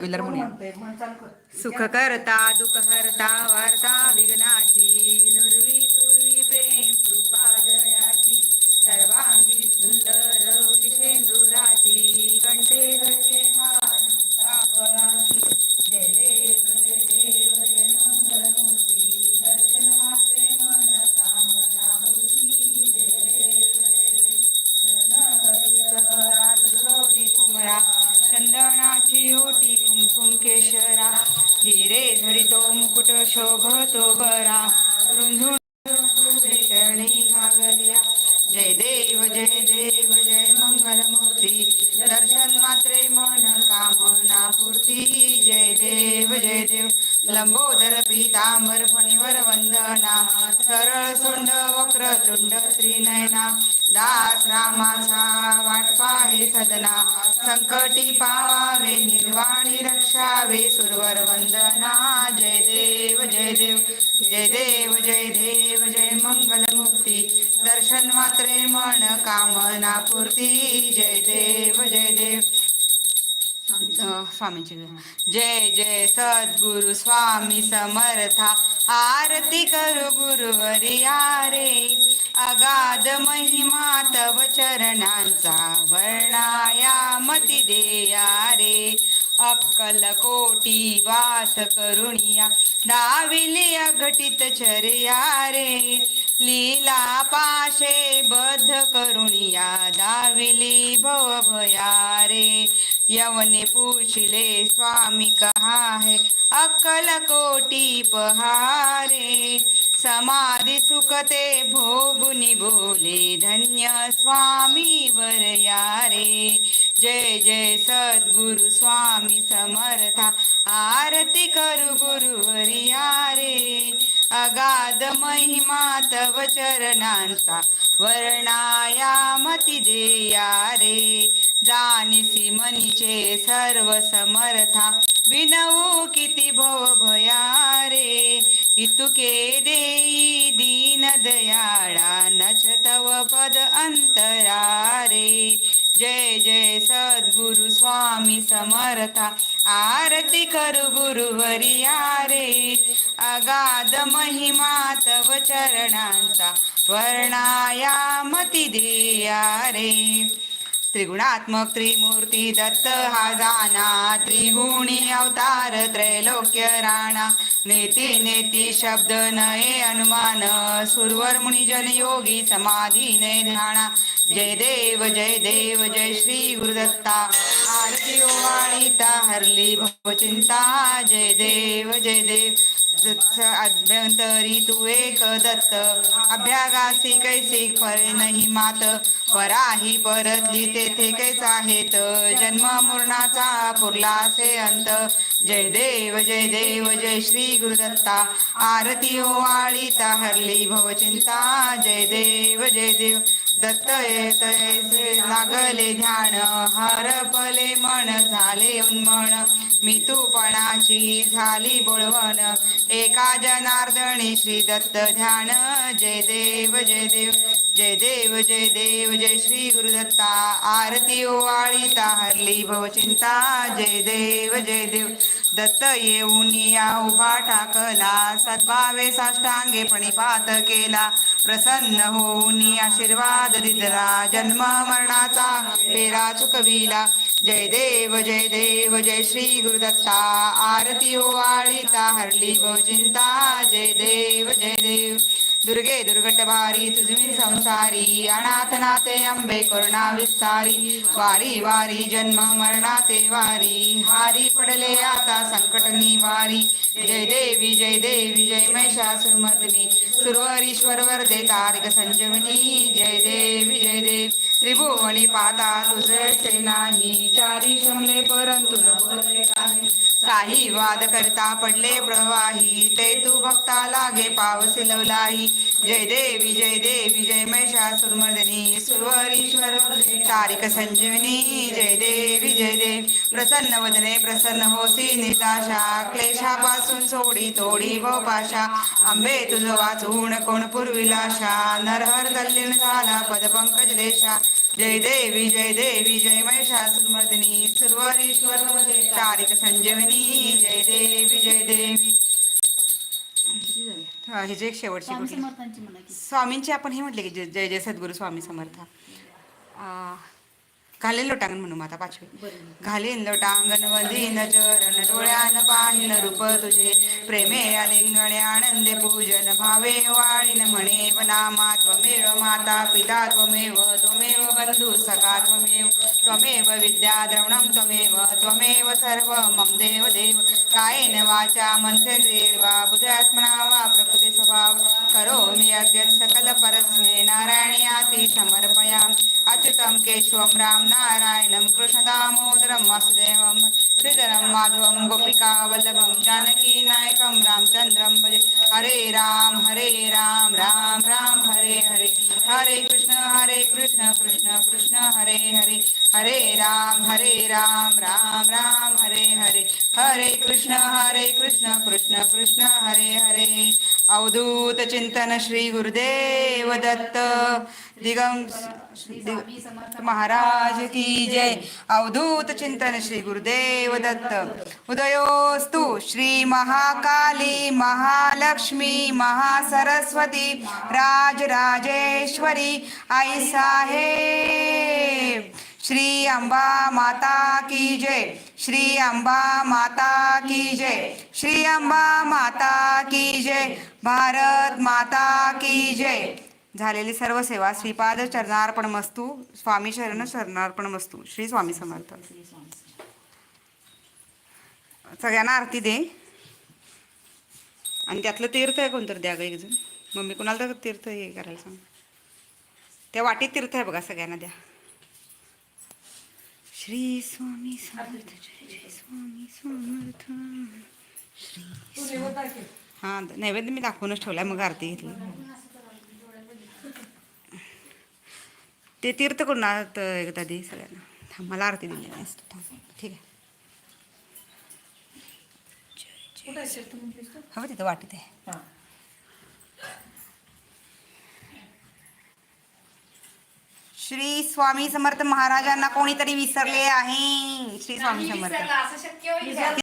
Wheeler म्हणे सुख करता दुःख हरता वार्ता विघ्नाची। चंदनाची ओटी कुमकुम केशरा. हिरे झडितो मुकुट शोभतो बरा. रुंझुण चरणी जय देव जय देव जय मंगलमूर्ती. दर्शन मात्रे मन कामना पूर्ती जय देव जय देव. लंबोदर पीतांबर फणीवर वंदना. सरळ सोंड वक्र तुंड त्रिनयना. दास रामाचा वाटपा हे सदना संकटी पावावे निर्वाणी रक्षावे. सुरवर वंदना. जय देव जय देव जय देव जय देव जय मंगलमूर्ती. दर्शन मात्रे मन कामना पूर्ती. जय देव जय देव. स्वामींची जय जय सद्गुरु स्वामी समर्था. आरती करू गुरुवरिया रे अगाध महिमा तव चरणांचा वर्णाया मती देया रे. अक्कल कोटी वास करुणिया दाविली अघटित चर्या रे. लीला पाशे बद्ध करुणिया दाविली भव भया रे. यवने पूछिले स्वामी कहा है? अक्कल कोटी पहारे. समाधि सुखते भोगुनी बोले धन्य स्वामी वर जय जय सद्गुरु स्वामी समर्था. आरती करू गुरुवरिया रे अगाध महिमा तव चरणांचा वर्णाया मती देया रे जानिसी मनीचे सर्व समर्था. विनवू किती भव भया रे इतुके देई दीन दयाळा नच तव पद अंतरा रे जय जय सद्गुरु स्वामी समर्था आरती करू गुरुवरिया रे अगाध महिमा तव चरणांचा वर्णाया मती रे त्रिगुणात्मक त्रिमूर्ती दत्त हा जाना. त्रिगुणी अवतार त्रैलोक्य राणा. नेती नेती शब्द नये अनुमान. सुरवर मुनिजन योगी समाधी ने ध्याना. जय देव जय देव जय श्री गुरुदत्ता. आरती ओवाळीता हरली भवचिंता जय देव जय देव. अभ्यंतरी तू एक दत्त. अभ्यागासी कैसी परे नाही मात. पराही परतली तेथे कैच आहेत जन्म मरणाचा पुरलासे अंत. जय देव जय देव जय श्री गुरुदत्ता. आरती ओवाळीता हरली भवचिंता. जय देव जय देव. दत्त येत श्री लागले ध्यान. हरपले मन झाले उन्मन. मितूपणाची झाली बोळवण एका जनार्दनी श्री दत्त ध्यान. जय देव जय देव जय देव जय देव जय श्री गुरुदत्ता. आरती ओवाळीता हरली भवचिंता जय देव जय देव. दत्त येऊन या उभा टाकला सद्भावे साष्टांगे पणिपात केला. प्रसन्न होऊन आशीर्वाद दिला जन्म मरणाचा. पेरा चुकविला जय देव जय देव जय श्री गुरुदत्ता. आरती ओवाळीता हरली भवचिंता जय देव जय देव. दुर्गे दुर्गट भारी संसारी अनाथनाथे अंबे करुणा विस्तारी वारी वारी जन्म मरणाते वारी हारी पडले आता संकट निवारी जय देवी जय देवी जय महिषासुरमर्दिनी सुरवरीश्वर वर्दे तारिक संजीवनी जय देवी जय देवी त्रिभुवनी पाता तुझे नाही. चारी शमले परंतु न साही वाद करता पडले प्रवाही ते तू भक्ता लागे पावसी लवलाही जय देवी जय देवी जय महिषासुरमर्दिनी सुरवरीश्वर तारिक संजीवनी. जय देवी जय देव. प्रसन्न वदने प्रसन्न होसी निताशा क्लेशापासून सोडी तोडी व पाशा. आंबे तुझ वाचून कोण पुरविलाशा. नरहर तल्लीन झाला पद पंकज देशा. जय देवी जय देवी जय महिषासुरमर्दिनी सुरवरीश्वर तारिक संजीवनी जय देवी जय देवी. हा, ही जी एक शेवटची स्वामींची आपण हे म्हटले की जय जय जय सद्गुरू स्वामी समर्थ. आ, घालेल लोटांगण म्हणू मग आता पाचवे. घालीन लोटांगण वदीन चरण डोळ्यान पाहिन रूप तुझे. प्रेमे आलिंगणे आनंदे पूजन भावे वाळीन म्हणे नामा त्वमेव माता पिता त्वमेव त्वमेव बंधू सखा त्वमेव त्वमेव विद्या द्रवणं त्वमेव त्वमेव सर्व मम देव देव. कायेन वाचा मनसेंद्रियर्वा बुद्धात्मना वा प्रकृती स्वभाव. करोमि यज्ञ सकल परस्मै नारायणीयाति समर्पयामि. अच्युतं केशवं राम नारायणं कृष्णदामोदरं वासुदेवं श्रीधरं माधवं गोपिका जानकी नायकं रामचन्द्रं भजे। हरे राम हरे राम राम राम हरे हरे। हरे कृष्ण हरे कृष्ण कृष्ण कृष्ण हरे हरे। हरे राम हरे राम राम राम हरे हरे। हरे कृष्ण हरे कृष्ण कृष्ण कृष्ण हरे हरे। अवधूत चिंतन श्री गुरुदेव दत्त। दिगम महाराज की जय। अवधूत चिंतन श्री गुरुदेव दत्त। उदयोस्तु श्री महाकाली महालक्ष्मी महासरस्वती राजराजेश्वरी आई साहेब। श्री अंबा माता की जय। श्री अंबा माता की जय। श्री अंबा माता की जय। भारत माता की जय. झालेली सर्व सेवा श्रीपाद चरणार्पण मस्तू स्वामी शरण शरणार्पण मस्तू. श्री स्वामी समर्थ. सगळ्यांना आरती दे. आणि त्यातलं तीर्थ आहे कोणतरी द्या ग एक जण? मम्मी कोणाला तर तीर्थ हे करायला सांग. त्या वाटीत तीर्थ आहे बघा सगळ्यांना द्या. श्री स्वामी समर्थ जय जय स्वामी समर्थ. श्री हां नैवेद्य मी दाखवूनच ठेवलाय मग आरती घेतली. ते तीर्थ करून एकदा दे सगळ्यांना. थांब मला आरती दिली नाही ठीक आहे? हवं तिथं वाटत आहे. श्री स्वामी समर्थ महाराजांना कोणीतरी विसरले आहे. श्री स्वामी समर्थ.